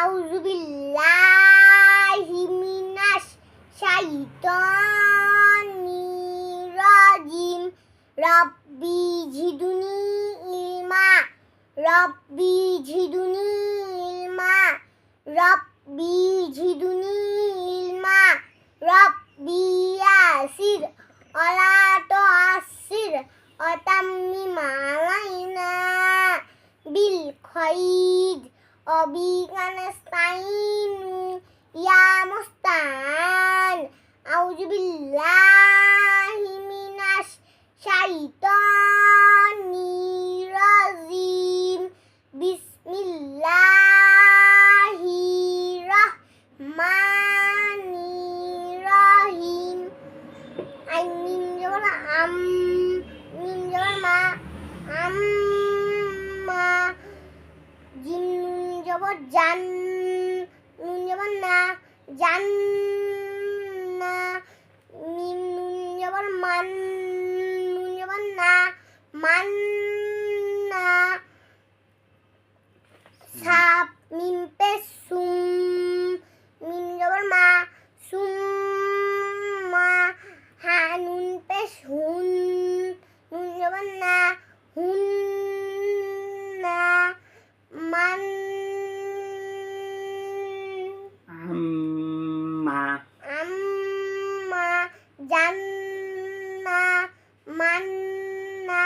আউযুবিল্লাহি মিনাশ শাইতানির রাজিম রব্বি জিদুনি ইলমা, রব্বি জিদুনি ইলমা, রব্বি জিদুনি ইলমা, রব্বি ইয়াসির আলা তো আসির অতাম্মি মালাইনা বিল খয়ি وبك نستعين يا مستعان أعوذ بالله من الشيطان الرجيم بسم الله الرحمن الرحيم أي من جبر أم من جبر ما أم জবর জান নুন জবর না, জান না, মিম নুন জবর মান নুন জবর না, মান না। সাপ, মিম পে সুম মিম জবর মা সুম মা হা নুন পে হুন নুন জবর না হুন না মান আম্মা আম্মা জান্না মান্না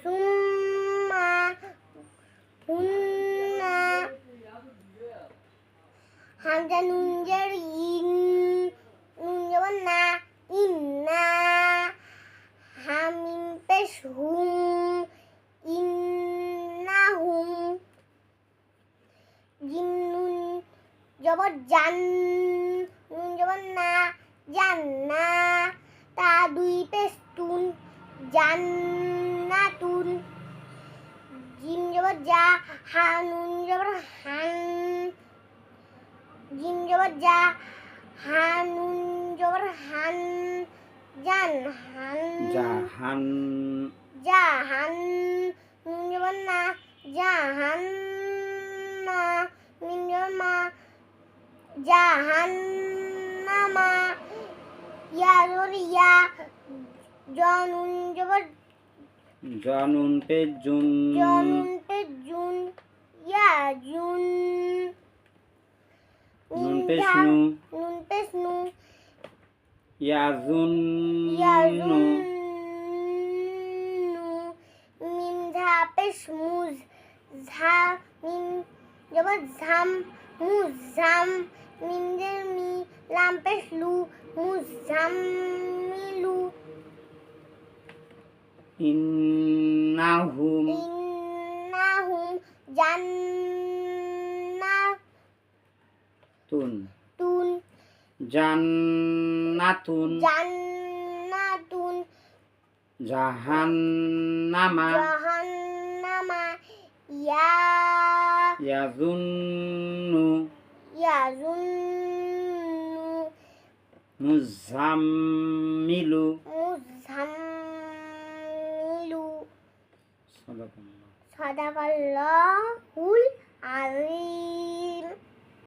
সুম্মা হুন্না হামজা নুন জের ইন নুন জবর না ইন্না হামিম পেশ হুম ইন্নাহুম জিম নুন জবর জান নুন জবর না জান্না তা দুই পেশ তুন জান্নাতুন জিম জবর যা হা নুন জবর হান জিম জবর যা হা নুন জবর হান। জান হান। জাহান জাহান নুন জবর না জাহান না জবর মা। জাহান নামা ইয়া জবর ইয়া জনুন জবর জানুন পে জুন। জনুন পে জুন ইয়া জুন। নুন পে মিম স্নু নুন পে স্নু ইয়াজুন ইয়া জুন মিম ধা পে মুজ ঝা মিম জবর ঝাম মুজ ঝাম মিম জের মি লাম পে লু মুজ ঝাম মিলু। ইন্নাহুম। ইন্নাহুম জান্নাতুন তুন। জান্নাতুন। জান্নাতুন। জাহান্নামা। জাহান্নামা। ইয়া। ইয়াজুন্নু ইয়াজুন্নু মুজাম্মিলু মুজাম্মিলু সাদাকাল্লাহ। সাদাকাল্লাহুল আযীম।